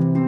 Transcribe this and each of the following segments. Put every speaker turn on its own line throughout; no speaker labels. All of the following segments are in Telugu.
Thank you.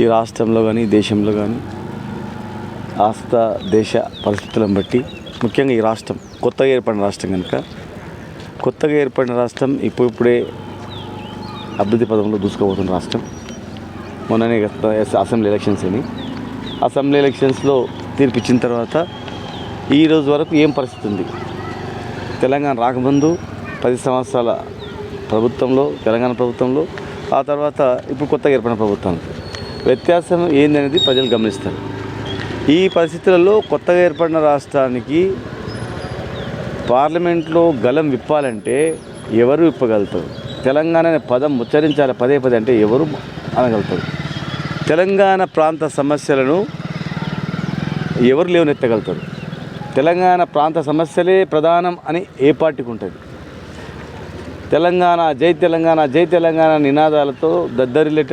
ఈ రాష్ట్రంలో కానీ దేశంలో కానీ ఆస్థ దేశ పరిస్థితులను బట్టి ముఖ్యంగా ఈ రాష్ట్రం కొత్తగా ఏర్పడిన రాష్ట్రం కనుక కొత్తగా ఏర్పడిన రాష్ట్రం ఇప్పుడిప్పుడే అభివృద్ధి పదంలో దూసుకోబోతున్న రాష్ట్రం. మొన్ననే అసెంబ్లీ ఎలక్షన్స్ అని అసెంబ్లీ ఎలక్షన్స్లో తీర్పిచ్చిన తర్వాత ఈ రోజు వరకు ఏం పరిస్థితి ఉంది? తెలంగాణ రాకముందు పది సంవత్సరాల ప్రభుత్వంలో తెలంగాణ ప్రభుత్వంలో ఆ తర్వాత ఇప్పుడు కొత్తగా ఏర్పడిన ప్రభుత్వం వ్యత్యాసం ఏందనేది ప్రజలు గమనిస్తారు. ఈ పరిస్థితులలో కొత్తగా ఏర్పడిన రాష్ట్రానికి పార్లమెంట్లో గలం విప్పాలంటే ఎవరు విప్పగలుగుతారు? తెలంగాణ అనే పదం ఉచ్చరించాలి పదే పదే అంటే ఎవరు అనగలుగుతారు? తెలంగాణ ప్రాంత సమస్యలను ఎవరు లేవనెత్తగలుగుతారు? తెలంగాణ ప్రాంత సమస్యలే ప్రధానం అని ఏ పార్టీకి ఉంటుంది? తెలంగాణ జై తెలంగాణ జై తెలంగాణ నినాదాలతో దద్దరిల్లేట